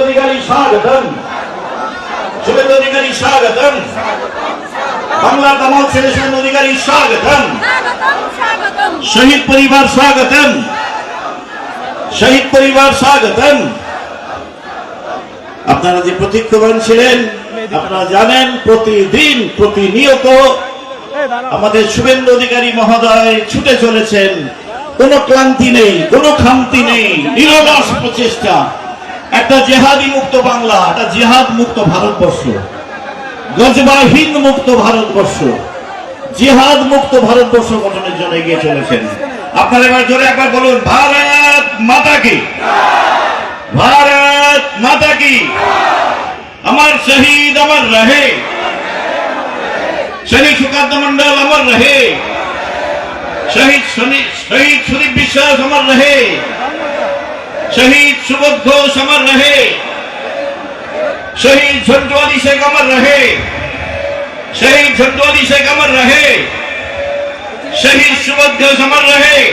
অধিকারী শুভেন্দু অধিকারী ছেলে অধিকারী শহীদ পরিবার স্বাগতম। শহীদ পরিবার স্বাগতম। আপনারা যে প্রতীক্ষমান ছিলেন, আপনারা জানেন প্রতিদিন প্রতিনিয়ত আমাদের শুভেন্দু অধিকারী মহোদয় ছুটে চলেছেন। কোনো ক্লান্তি নেই, কোনো খামতি নেই নিরলস প্রচেষ্টা। একটা জেহাদি মুক্ত বাংলা, একটা জেহাদ মুক্ত ভারতবর্ষ। গজবাহীন মুক্ত ভারতবর্ষ। জিহাদ মুক্ত ভারতবর্ষ গঠনের জন্য এগিয়ে চলেছেন। আপনারা এবার জোরে একবার বলুন, ভারত মাতা কি? ভারত মাতা কি? আমার শহীদ আমার রহে। শহীদ সুকান্ত মন্ডল আমার রহে। শহীদ শহীদ সুদীপ বিশ্বাস আমার রহে। শহীদ সুবোধ ঘোষ আমার রহে। শহীদ ঝন্টু শেখ আমার রহে। শহীদ ঝন্টু শেখ আমার রহে। শহীদ সুবোধ ঘোষ আমার রহে।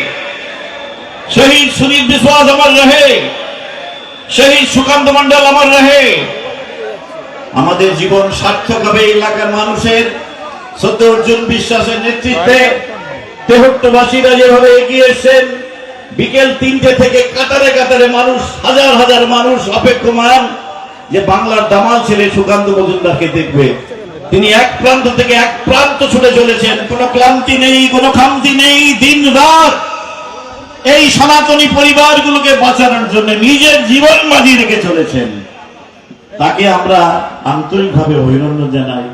শহীদ সুদীপ বিশ্বাস আমার রহে। শহীদ সুকান্ত মন্ডল আমার রহে। আমাদের জীবন সার্থক হবে এলাকার মানুষের। সদ্য অর্জুন বিশ্বাসের নেতৃত্বে তেহট্টবাসীরা যেভাবে এগিয়ে এসেছেন, বিকেল তিনটে থেকে কাতারে কাতারে মানুষ, হাজার হাজার মানুষ অপেক্ষমান যে বাংলার দামাল ছেলে সুকান্ত মজুমদারকে দেখবে। তিনি এক প্রান্ত থেকে এক প্রান্ত ছুটে চলেছেন। কোনো ক্লান্তি নেই, কোনো খামতি নেই, দিন রাত এই সনাতনী পরিবারগুলোকে বাঁচানোর জন্য নিজের জীবন বাজি রেখে চলেছেন। তাকে আমরা আন্তরিকভাবে অভিনন্দন জানাই,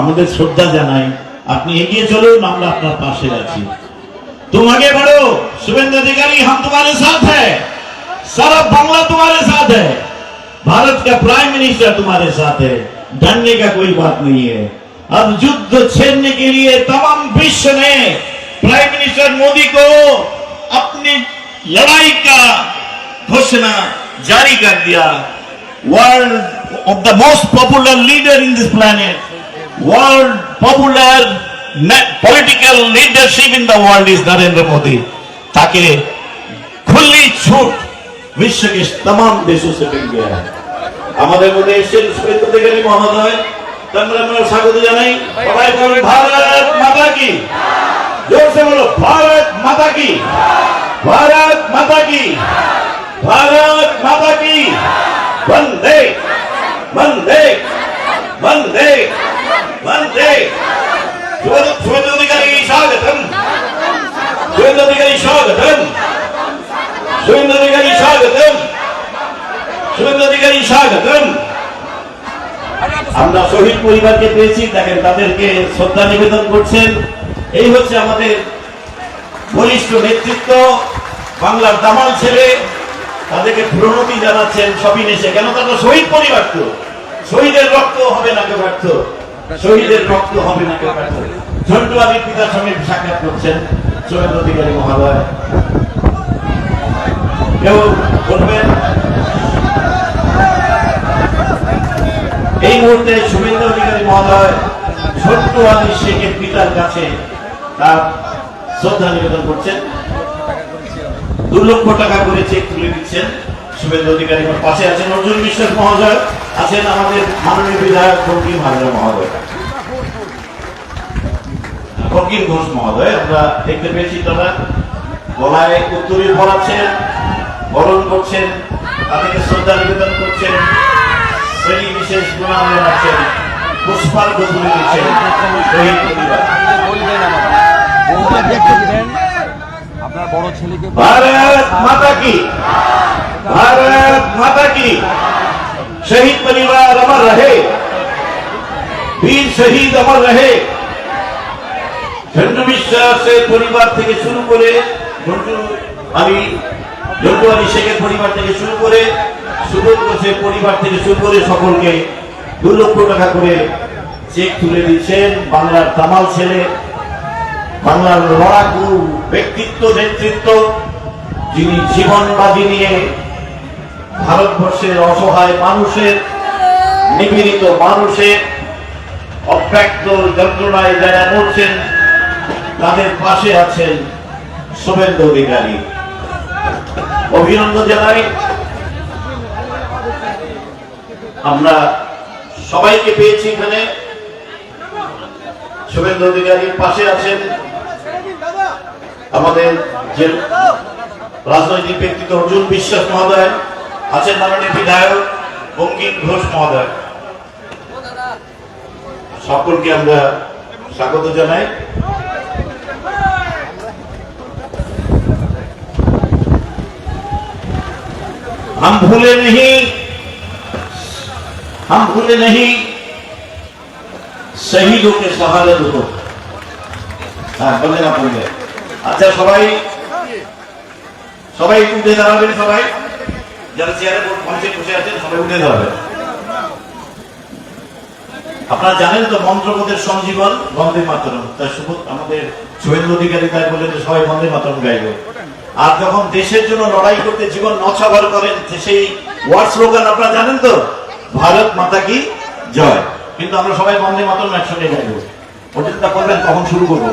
আমাদের শ্রদ্ধা জানাই। আপনি এগিয়ে চলুন আমরা আপনার পাশে আছি तुम आगे बढ़ो शुभेंद्र अधिकारी हम तुम्हारे साथ हैं सारा बांग्ला तुम्हारे साथ है भारत का प्राइम मिनिस्टर तुम्हारे साथ है डरने का कोई बात नहीं है अब युद्ध छेड़ने के लिए तमाम विश्व ने प्राइम मिनिस्टर मोदी को अपनी लड़ाई का घोषणा जारी कर दिया world of the most popular leader in this planet world popular political leadership in the world is Narendra Modi ताकि खुली छूट विश्व के तमाम देशों से मिल गया है আমাদের মধ্যে এসেছেন সুরেন্দ্র অধিকারী মহোদয় তারপরে আমরা স্বাগত জানাই সবাই বলুন ভারত মাতা কি জোরসে বলো ভারত মাতা কি ভারত মাতা কি ভারত মাতা কি বন্দে বন্দে বন্দে আমরা শহীদ পরিবারকে পেয়েছি, দেখেন তাদেরকে শ্রদ্ধা নিবেদন করছেন। এই হচ্ছে আমাদের বলিষ্ঠ নেতৃত্ব, বাংলার দামাল ছেলে। তাদেরকে প্রণতি জানাচ্ছেন সবিন এসে কেন? তারা শহীদ পরিবার তো শহীদের রক্ত হবে না ব্যর্থ। শহীদের রক্ত হবে না ঝন্টু আলীর পিতার সঙ্গে সাক্ষাৎ করছেন শুভেন্দু অধিকারী মহাদয় কেউ বলবেন? এই মুহূর্তে শুভেন্দু অধিকারী মহোদয় ছোট্ট আলী শেখের পিতার কাছে তার শ্রদ্ধা নিবেদন করছেন। দু লক্ষ টাকা করে চেক তুলে দিচ্ছেন শুভেন্দু অধিকারী। পাশে আছেন অর্জুন বিশ্বাস মহোদয় আছেন আমাদের মাননীয় বিধায়ক ফকির হাজরা মহোদয়। ফকির ঘোষ মহোদয়, আমরা দেখতে পেয়েছি তারা গলায় উত্তরী পড়াচ্ছেন বরণ করছেন, তাদেরকে শ্রদ্ধা নিবেদন করছেন, শ্রেণি বিশেষ গুণাম জানাচ্ছেন পুষ্পার্ঘ তুলে দিচ্ছেন ভারত মাতা কি? ভারত মাতা কি? शहीद परिवार अमर रहे वीर शहीद अमर रहे ঝন্টু বিশ্বাসের পরিবার থেকে শুরু করে ঝন্টু আমি ঝন্টু আলী শেখের পরিবার থেকে শুরু করে সুবোধ ঘোষের পরিবার থেকে শুরু করে সকলকে দু লক্ষ টাকা করে চেক তুলে দিচ্ছেন বাংলার তামাল ছেলে বাংলার লড়াকু ব্যক্তিত্ব নেতৃত্ব যিনি জীবন বাজি নিয়ে ভারতবর্ষের অসহায় মানুষের, নিপীড়িত মানুষের, অব্যক্ত যন্ত্রণায় যারা মরছেন, তাদের পাশে আছেন শুভেন্দু অধিকারী। অভিনন্দন জানাই। আমরা সবাইকে পেয়েছি এখানে। শুভেন্দু অধিকারীর পাশে আছেন। আমাদের যে রাজনৈতিক ব্যক্তিত্ব অর্জুন বিশ্বাস মহোদয় আছেন মাননীয় বিধায়ক বঙ্কিম ঘোষ মহোদয় সকলকে আমরা স্বাগত জানাই हम भूले नहीं हम भूले नहीं शहीदों के शहादत को হ্যাঁ বললে না বললে আচ্ছা সবাই সবাই একটু উঠে দাঁড়াবেন সবাই যারা চেয়ারে মঞ্চে বসে আছেন সবাই উঠে দাঁড়াবেন আপনারা জানেন তো মন্ত্রপদের সঞ্জীবন বন্দে মাতরম। শুভ আমাদের শুভেন্দু অধিকারী তাই বললেন যে সবাই বন্দে মাতরম গাইব। আর যখন দেশের জন্য লড়াই করতে জীবন নছাবার করেন সেই ওয়ার্ড স্লোগান আপনারা জানেন তো ভারত মাতা কি জয় কিন্তু আমরা সবাই বন্দে মাতরম একসঙ্গে গাইব। করবেন তখন শুরু করব।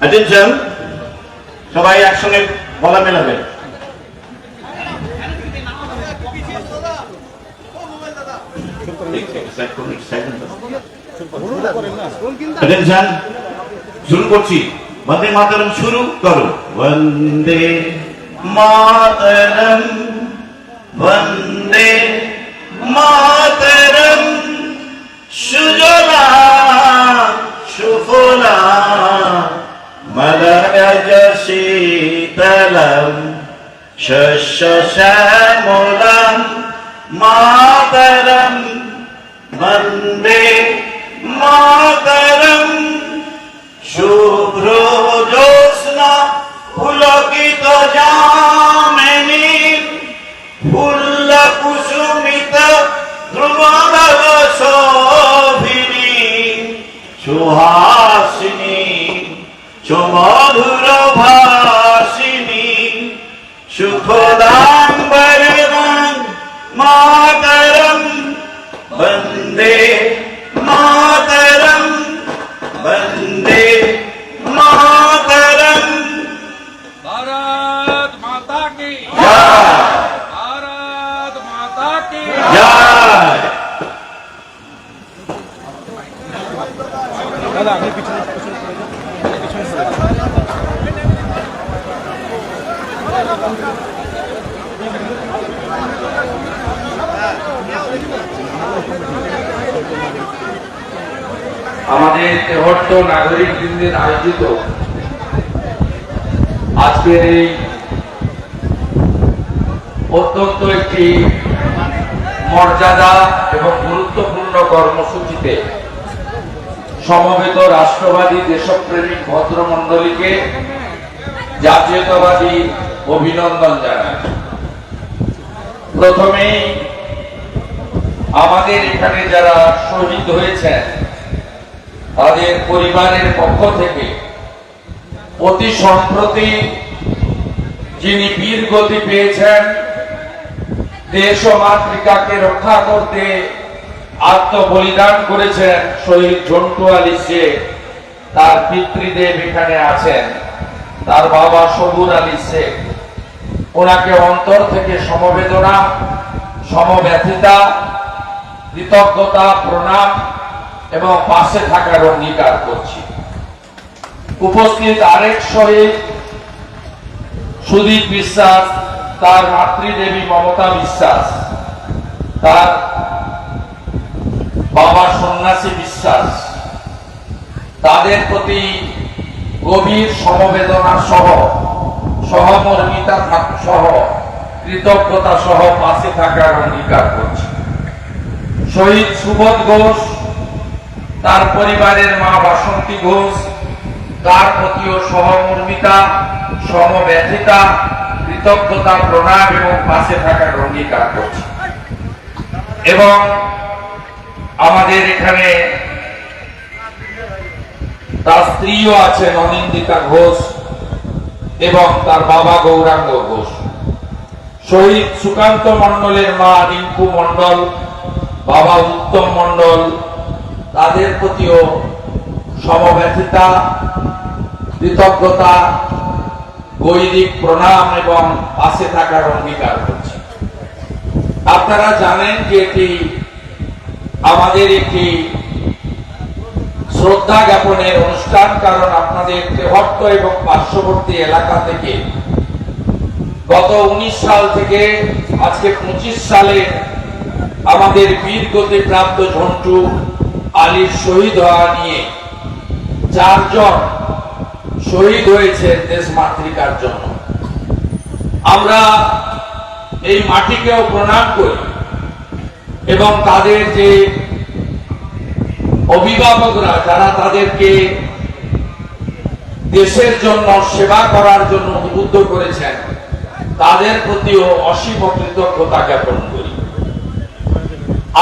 অ্যাটেনশন সবাই একসঙ্গে বলা মেলাবে অ্যাটেনশন শুরু করছি। বন্দে মাতরম শুরু করো। বন্দে মাতরম বন্দে মাতরম। সুজলা, সুফলা মলয়জ শীতলম, শস্য শ্যামলম, মাতরম। 야! আমাদের তেহট্ট নাগরিক বৃন্দের আয়োজিত আজকের এই অত্যন্ত একটি মর্যাদা এবং গুরুত্বপূর্ণ কর্মসূচিতে সমবেত রাষ্ট্রবাদী দেশপ্রেমিক ভদ্রমণ্ডলীকে জাতীয়তাবাদী অভিনন্দন জানাই। প্রথমেই আমাদের এখানে যারা শহীদ হয়েছেন, তাদের পরিবারের পক্ষ থেকে অতি সম্প্রতি যিনি বীর গতি পেয়েছেন, দেশ ও মাতৃকাকে রক্ষা করতে আত্মবলিদান করেছেন শহীদ আলী শেখ তার পিতৃদেব এখানে আছেন। তার বাবা সবুর আলী শেখ ওনাকে অন্তর থেকে সমবেদনা, সমব্যথিতা, কৃতজ্ঞতা, প্রণাম এবং পাশে থাকার অঙ্গীকার করছি। উপস্থিত আরেক শহীদ, সুদীপ বিশ্বাস, তার মাতৃদেবী মমতা বিশ্বাস। তার বাবা সন্ন্যাসী বিশ্বাস। তাদের প্রতি গভীর সমবেদনা সহ, সহমর্মিতা সহ, কৃতজ্ঞতা সহ পাশে থাকার অঙ্গীকার করছি। শহীদ সুবোধ ঘোষ, তার পরিবারের মা বাসন্তী ঘোষ, তার প্রতিও সহমর্মিতা, সমব্যথিতা, কৃতজ্ঞতা, প্রণাম এবং পাশে থাকার অঙ্গীকার করছি। এবং আমাদের এখানে তার স্ত্রীও আছেন অনিন্দিতা ঘোষ এবং তার বাবা গৌরাঙ্গ ঘোষ। শহীদ সুকান্ত মণ্ডলের মা রিঙ্কু মণ্ডল, বাবা উত্তম মণ্ডল, তাদের প্রতিও সমব্যথিতা কৃতজ্ঞতা, বৈদিক প্রণাম এবং পাশে থাকার অঙ্গীকার করছি। আপনারা জানেন যে এটি আমাদের একটি শ্রদ্ধা জ্ঞাপনের অনুষ্ঠান, কারণ আপনাদের তেহট্ট এবং পার্শ্ববর্তী এলাকা থেকে গত উনিশ সাল থেকে আজকে পঁচিশ সালে আমাদের বীর গতি প্রাপ্ত ঝন্টু আলীর শহীদ হওয়া নিয়ে চারজন শহীদ হয়েছে দেশ মাতৃকার জন্য। আমরা এই মাটিকেও প্রণাম করি। এবং তাদের যে অভিভাবকরা, যারা তাদেরকে দেশের জন্য সেবা করার জন্য উদ্বুদ্ধ করেছেন, তাদের প্রতিও অসীম কৃতজ্ঞতা জ্ঞাপন করি।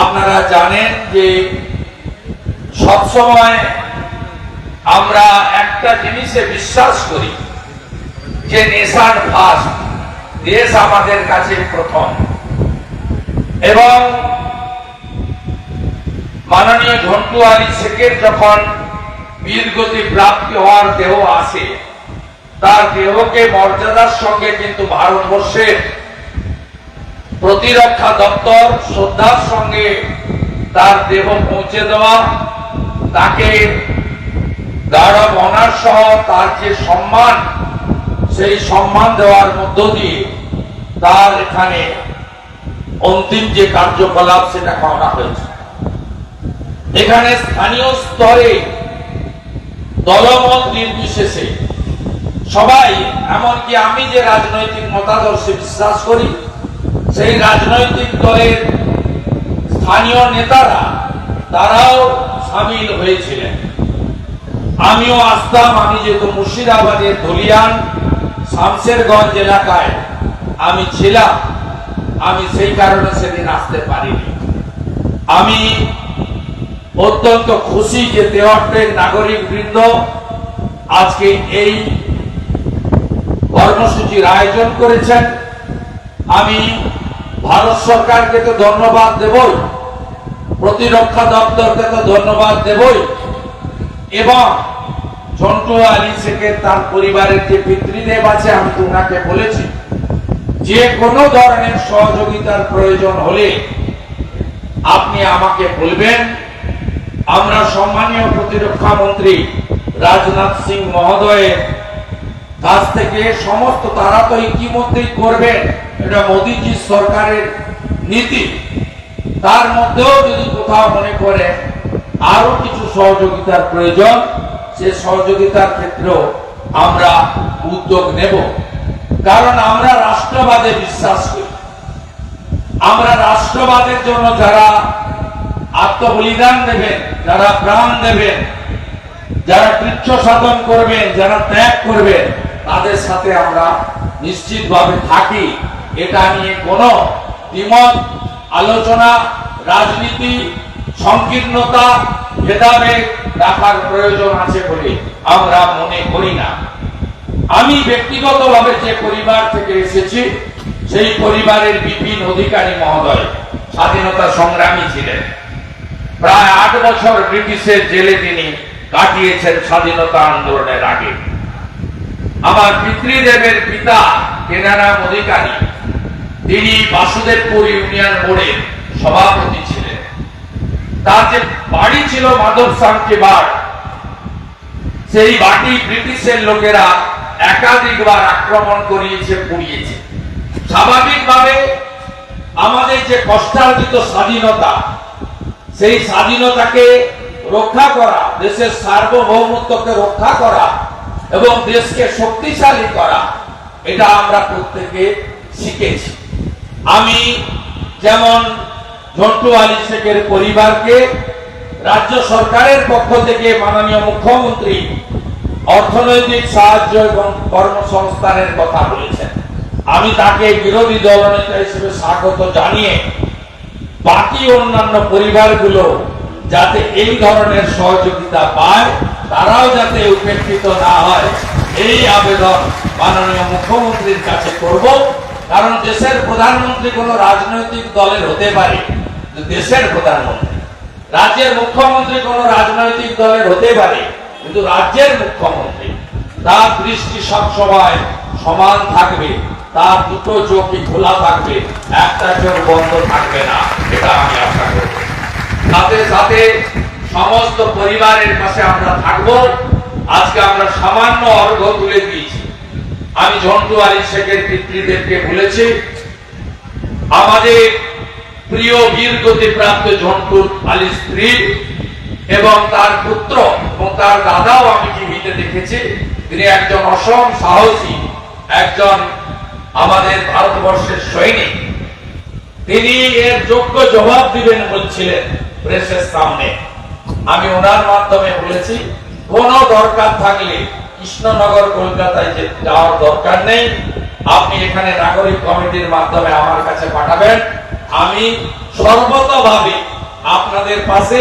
আপনারা জানেন যে সবসময় আমরা একটা জিনিসে বিশ্বাস করি, যে নেশান ফার্স্ট দেশ আমাদের কাছে প্রথম। এবং আলী শেখের যখন বীরগতি প্রাপ্তি হওয়ার দেহ তার দেহকে মর্যাদার সঙ্গে কিন্তু ভারতবর্ষের প্রতিরক্ষা দপ্তর শ্রদ্ধার সঙ্গে তার দেহ পৌঁছে দেওয়া, তাকে গার্ড অনার সহ তার যে সম্মান, সেই সম্মান দেওয়ার মধ্য দিয়ে তার এখানে অন্তিম যে কার্যকলাপ সেটা করা হয়েছে। এখানে স্থানীয় স্তরে দলমত নির্বিশেষে সবাই, এমনকি আমি যে রাজনৈতিক মতাদর্শে বিশ্বাস করি, সেই রাজনৈতিক দলের স্থানীয় নেতারা, তারাও সামিল হয়েছিলেন। আমিও আসতাম, আমি যেহেতু মুর্শিদাবাদের ধলিয়ান, শামশেরগঞ্জ এলাকায় আমি ছিলাম, আমি সেই কারণে সেদিন আসতে পারিনি। আমি অত্যন্ত খুশি যে দেওয়াটের নাগরিক বৃন্দ আজকে এই কর্মসূচির আয়োজন করেছেন। আমি ভারত সরকারকে তো ধন্যবাদ দেবই, প্রতিরক্ষা দপ্তরকে তো ধন্যবাদ দেবই, এবং ঝন্টু আলী শেখের তার পরিবারের যে পিতৃদেব আছে, আমি ওনাকে বলেছি, যে কোনো ধরনের সহযোগিতার প্রয়োজন হলে আপনি আমাকে বলবেন। আমরা সম্মানীয় প্রতিরক্ষা মন্ত্রী রাজনাথ সিং মহোদয়ের কাছ থেকে সমস্ত তারা তো ইতিমধ্যেই করবেন, এটা মোদীজি সরকারের নীতি। তার মধ্যেও যদি কোথাও মনে করে আরও কিছু সহযোগিতার প্রয়োজন, সে সহযোগিতার ক্ষেত্রেও আমরা উদ্যোগ নেব। কারণ আমরা রাষ্ট্রবাদে বিশ্বাস করি। আমরা রাষ্ট্রবাদের জন্য যারা আত্মবলিদান দেবেন, যারা প্রাণ দেবেন, যারা কৃচ্ছ সাধন করবেন, যারা ত্যাগ করবেন, তাদের সাথে আমরা নিশ্চিতভাবে থাকি। এটা নিয়ে কোনো দ্বিমত, আলোচনা, রাজনীতি, সংকীর্ণতা, ভেদাভেদ রাখার প্রয়োজন আছে বলে আমরা মনে করি না। আমি ব্যক্তিগতভাবে যে পরিবার থেকে এসেছি, সেই পরিবারের বিপিন অধিকারী মহোদয় স্বাধীনতা সংগ্রামী ছিলেন। প্রায় আট বছর ব্রিটিশের জেলে তিনি কাটিয়েছেন স্বাধীনতা আন্দোলনের আগে। আমার পিতৃদেবের পিতা, কেনারাম অধিকারী, তিনি বাসুদেবপুর ইউনিয়ন বোর্ডের সভাপতি ছিলেন। তার যে বাড়ি ছিল মাধব বার, সেই বাটি ব্রিটিশের লোকেরা একাধিকবার আক্রমণ করিয়েছে, পুড়িয়েছে। স্বাভাবিকভাবে আমাদের যে কষ্টার্জিত স্বাধীনতা সেই স্বাধীনতাকে রক্ষা করা, দেশের সার্বভৌমত্বকে রক্ষা করা এবং দেশকে শক্তিশালী করা, এটা আমরা প্রত্যেকে শিখেছি। আমি যেমন ঝন্টু আলী শেখের পরিবারকে, রাজ্য সরকারের পক্ষ থেকে মাননীয় মুখ্যমন্ত্রী অর্থনৈতিক সাহায্য এবং কর্মসংস্থানের কথা বলেছেন। আমি তাকে বিরোধী দলনেতা হিসেবে স্বাগত জানিয়ে বাকি অন্যান্য পরিবারগুলো যাতে এই ধরনের সহযোগিতা পায়, তারাও যাতে উপেক্ষিত না হয়, এই আবেদন মাননীয় মুখ্যমন্ত্রীর কাছে করব। কারণ দেশের প্রধানমন্ত্রী কোনো রাজনৈতিক দলের হতে পারে, দেশের প্রধানমন্ত্রী। রাজ্যের মুখ্যমন্ত্রী কোনো রাজনৈতিক দলের হতে পারে, কিন্তু রাজ্যের মুখ্যমন্ত্রী, তার দৃষ্টি সবসময় সমান থাকবে। তার দুটো চোখই খোলা থাকবে? একটা চোখ বন্ধ থাকবে না, এটা আমি আশা করব। সাথে সাথে সমস্ত পরিবারের পাশে আমরা থাকব। আজকে আমরা সামান্য অর্ঘ তুলে দিয়েছি। আমি ঝন্টু আলী শেখের পিতৃদেবকে বলেছি, আমাদের প্রিয় বীর গতিপ্রাপ্ত ঝন্টু আলী স্ত্রী এবং তার পুত্র এবং তার দাদাও আমি টিভিতে দেখেছি। তিনি একজন অসম সাহসী, একজন আমাদের ভারতবর্ষের সৈনিক। তিনি এর যোগ্য জবাব দিবেন বলছিলেন প্রেসের সামনে। আমি ওনার মাধ্যমে বলেছি, কোন দরকার থাকলে কৃষ্ণনগর, কলকাতায় যে যাওয়ার দরকার নেই, আপনি এখানে নাগরিক কমিটির মাধ্যমে আমার কাছে পাঠাবেন। আমি সর্বতভাবে আপনাদের পাশে,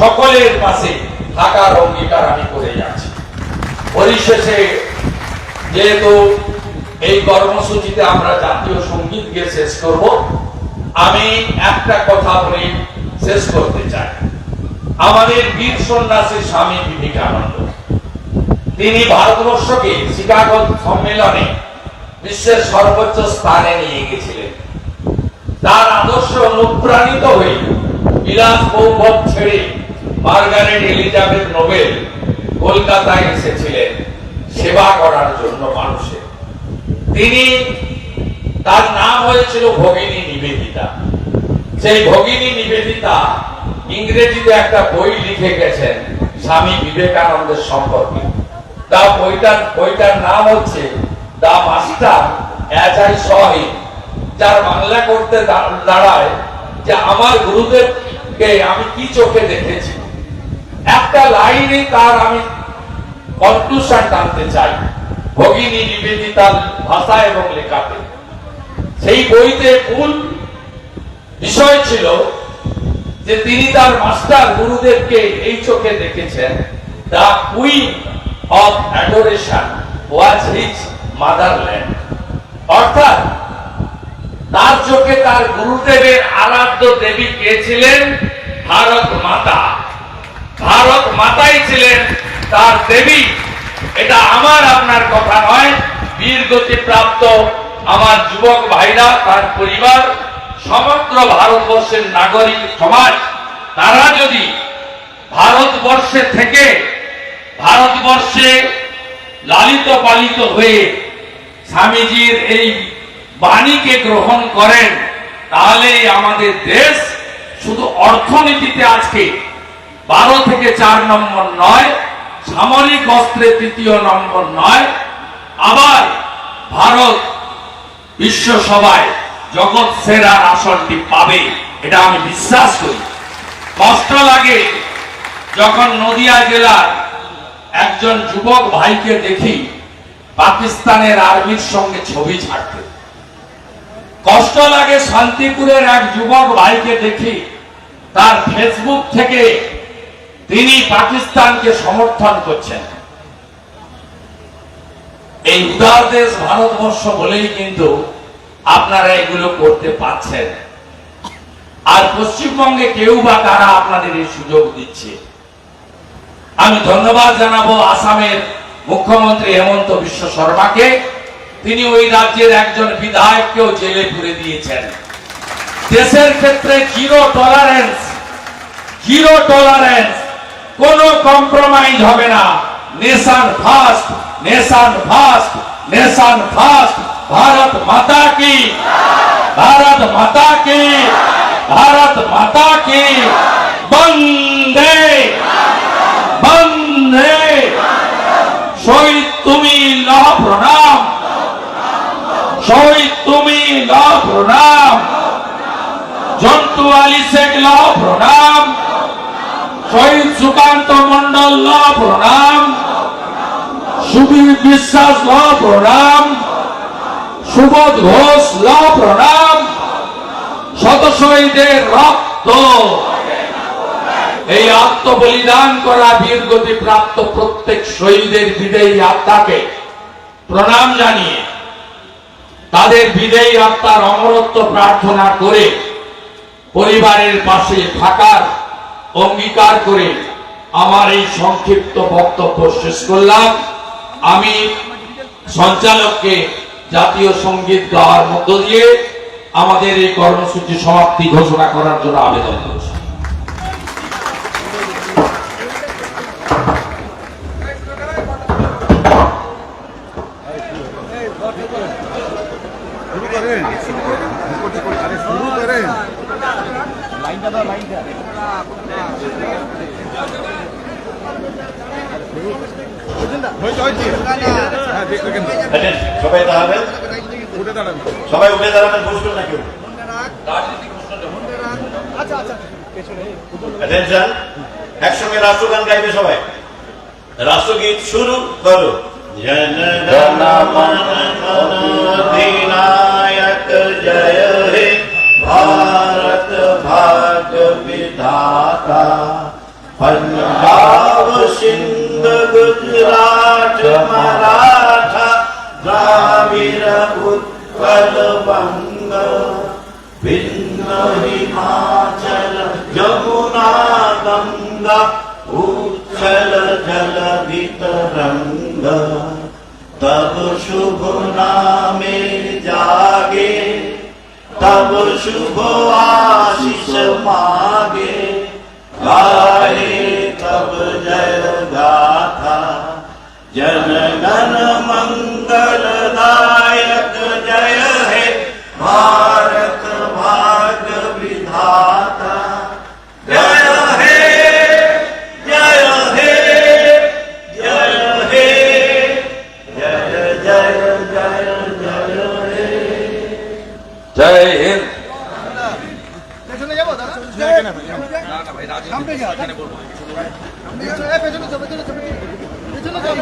সকলের পাশে থাকার অঙ্গীকার আমি করে যাচ্ছি। পরিশেষে যেহেতু এই কর্মসূচিতে আমরা জাতীয় সংগীত গিয়ে শেষ করব। আমি একটা কথা বলে, শেষ করতে চাই। আমাদের বীর সন্ন্যাসী স্বামী বিবেকানন্দ। তিনি ভারতবর্ষকে শিকাগো সম্মেলনে বিশ্বের সর্বোচ্চ স্থানে নিয়ে গেছিলেন। তার আদর্শ অনুপ্রাণিত হয়ে বিলাস বৌভব ছেড়ে মার্গারেট এলিজাবেথ নোবেল কলকাতায় এসেছিলেন। সেবা করার জন্য মানুষের তিনি তার নাম হয়েছিল ভগিনী নিবেদিতা। সেই ভগিনী নিবেদিতা ইংরেজিতে একটা বই লিখে গেছেন, স্বামী বিবেকানন্দের সম্পর্কে। তা বইটার বইটার নাম হচ্ছে দা যার বাংলা করতে দাঁড়ায় যে আমার গুরুদেবকে আমি কি চোখে দেখেছি। একটা লাইনে তার আমি কনক্লুশন টানতে চাই। ভগিনী নিবেদিতার ভাষা এবং লেখাতে। সেই বইতে মূল বিষয় ছিল যে তিনি তার মাস্টার গুরুদেবকে এই চোখে দেখেছেন, the queen of adoration was his motherland. অর্থাৎ তার চোখে তার গুরুদেবের আরাধ্য দেবী কে ছিলেন? ভারত মাতা। ভারত মাতাই ছিলেন তার দেবী। এটা আমার আপনার কথা নয়। বীর গতি প্রাপ্ত আমার যুবক ভাইরা, তার পরিবার, সমগ্র ভারতবর্ষের নাগরিক সমাজ, তারা যদি ভারতবর্ষে থেকে ভারতবর্ষে লালিত পালিত হয়ে স্বামীজির এই বাণীকে গ্রহণ করেন, তাহলে আমাদের দেশ শুধু অর্থনীতিতে আজকে বারো থেকে চার নম্বর নয় সামরিক অস্ত্রে তৃতীয় নম্বর নয়, আবার ভারত বিশ্ব সভায় জগৎ সেরার আসনটি পাবে, এটা আমি বিশ্বাস করি। কষ্ট লাগে যখন নদিয়া জেলার একজন যুবক ভাইকে দেখি পাকিস্তানের আর্মির সঙ্গে ছবি ছাড়তে। কষ্ট লাগে শান্তিপুরের এক যুবক ভাইকে দেখি তার ফেসবুক থেকে তিনি পাকিস্তানকে সমর্থন করছেন। এই উদার দেশ ভারতবর্ষ বলেই কিন্তু আপনারা এগুলো করতে পারছেন। আর পশ্চিমবঙ্গে কেউ বা কারা আপনাদের এই সুযোগ দিচ্ছে? আমি ধন্যবাদ জানাব আসামের মুখ্যমন্ত্রী হেমন্ত বিশ্ব শর্মাকে। তিনি ওই রাজ্যের একজন বিধায়ককেও জেলে পুরে দিয়েছেন। দেশের ক্ষেত্রে জিরো টলারেন্স জিরো টলারেন্স কোনো কম্প্রোমাইজ হবে না। Nation first nation first nation first Bharat Mata কি? ভারত মাতা কি? ভারত মাতা কি? বন্দে বন্দে। শহীদ তুমি লহ প্রণাম। শহীদ তুমি লহ প্রণাম। জন্টু আলী শেখ লহ প্রণাম। শহীদ সুকান্ত মন্ডল, ল প্রণাম। সুবীর বিশ্বাস, ল প্রণাম। সুবোধ ঘোষ, ল প্রণাম। শত শহীদের রক্ত। এই আত্মবলিদান করা বীর গতি প্রাপ্ত প্রত্যেক শহীদের বিদেয়ী আত্মাকে প্রণাম জানিয়ে তাদের বিদেয়ী আত্মার অমরত্ব প্রার্থনা করে পরিবারের পাশে থাকার অঙ্গীকার করে আমার এই সংক্ষিপ্ত বক্তব্য শেষ করলাম। আমি সঞ্চালককে জাতীয় সংগীত গাওয়ার মধ্য দিয়ে আমাদের এই কর্মসূচি সমাপ্তি ঘোষণা করার জন্য আবেদন করছি। আচ্ছা, সবাই দাঁড়াবেন। সবাই উঠে দাঁড়াবেন বসবেন না কেউ। একসঙ্গে রাষ্ট্রগান গাইবে সবাই। রাষ্ট্রগীত শুরু করো। জন का पंजाब सिंध गुजरात मराठा द्राविड उत्कल बंग भिन्न हिमाचल यमुना गंगा उच्छल जल वितरंग तब शुभ नामे जागे तब शुभ आशीष मागे ਹਾਰੇ ਤਬ ਜੈ পেছনে যাও, পেছনে যাও, পেছনে যাও।